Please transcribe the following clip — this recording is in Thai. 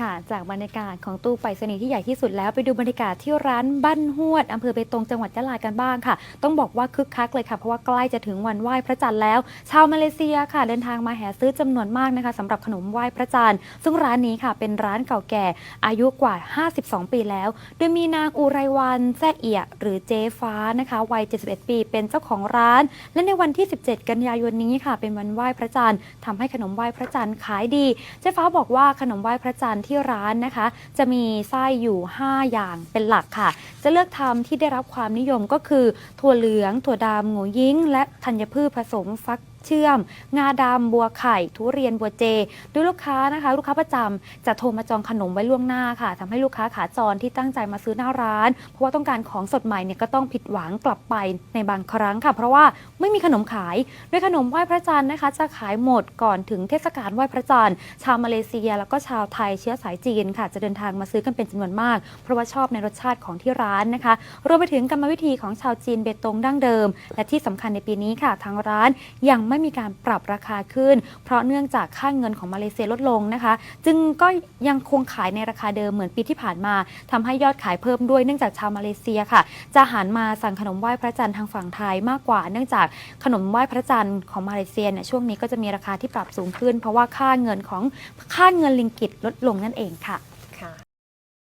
ค่ะ จากบรรยากาศของตู้ไปรษณีย์ที่ใหญ่ที่สุดแล้วไปดูบรรยากาศที่ร้านบ้านหวดอำเภอเบตงจังหวัดยะลากันบ้างค่ะ ต้องบอกว่าคึกคักเลยค่ะเพราะว่าใกล้จะถึงวันไหว้พระจันทร์แล้ว ชาวมาเลเซียค่ะ เดินทางมาแห่ซื้อจำนวนมากนะคะสำหรับขนมไหว้พระจันทร์ซึ่งร้านนี้ค่ะ เป็นร้านเก่าแก่อายุกว่า 52 ปีแล้ว โดยมีนางอุไรวันแซ่เอียหรือเจ๊ฟ้านะคะวัย 71 ปีเป็นเจ้าของร้าน และในวันที่ 17 กันยายนนี้ค่ะ เป็นวันไหว้พระจันทร์ทำให้ขนมไหว้พระจันทร์ขายดีเจ๊ฟ้าบอกว่าขนมไหว้พระจันทร์ที่ร้านนะคะ จะมีไส้อยู่ 5 อย่างเป็นหลักค่ะ จะเลือกทำที่ได้รับความนิยมก็คือ ถั่วเหลือง ถั่วดำหงูยิ้ง และธัญพืชผสมฟัก เชื่อม งาดำบัวไข่ ทุเรียนบัวเจ โดยลูกค้านะคะ ลูกค้าประจำจะโทรมาจองขนมไว้ล่วงหน้าค่ะทำให้ลูกค้าขาจรที่ตั้งใจมาซื้อหน้าร้าน เพราะว่าต้องการของสดใหม่เนี่ยก็ต้องผิดหวังกลับไปในบางครั้งค่ะ เพราะว่าไม่มีขนมขายโดยขนมไหว้พระจันทร์นะคะ จะขายหมดก่อนถึงเทศกาลไหว้พระจันทร์ชาวมาเลเซีย แล้วก็ชาวไทยเชื้อสายจีนค่ะ จะเดินทางมาซื้อกันเป็นจำนวนมาก เพราะว่าชอบในรสชาติของที่ร้านนะคะ รวมไปถึงกรรมวิธีของชาวจีนเบตงดั้งเดิม และที่สำคัญในปีนี้ค่ะ ทางร้านยังไม่ไม่มีการปรับราคาขึ้น เพราะเนื่องจากค่าเงินของมาเลเซียลดลงนะคะ จึงก็ยังคงขายในราคาเดิมเหมือนปีที่ผ่านมาทำให้ยอดขายเพิ่มด้วยเนื่องจากชาวมาเลเซียค่ะ จะหันมาสั่งขนมไหว้พระจันทร์ทางฝั่งไทยมากกว่า เนื่องจากขนมไหว้พระจันทร์ของมาเลเซียเนี่ยช่วงนี้ก็จะมีราคาที่ปรับสูงขึ้น เพราะว่าค่าเงินของค่าเงินลิงกิตลดลงนั่นเองค่ะ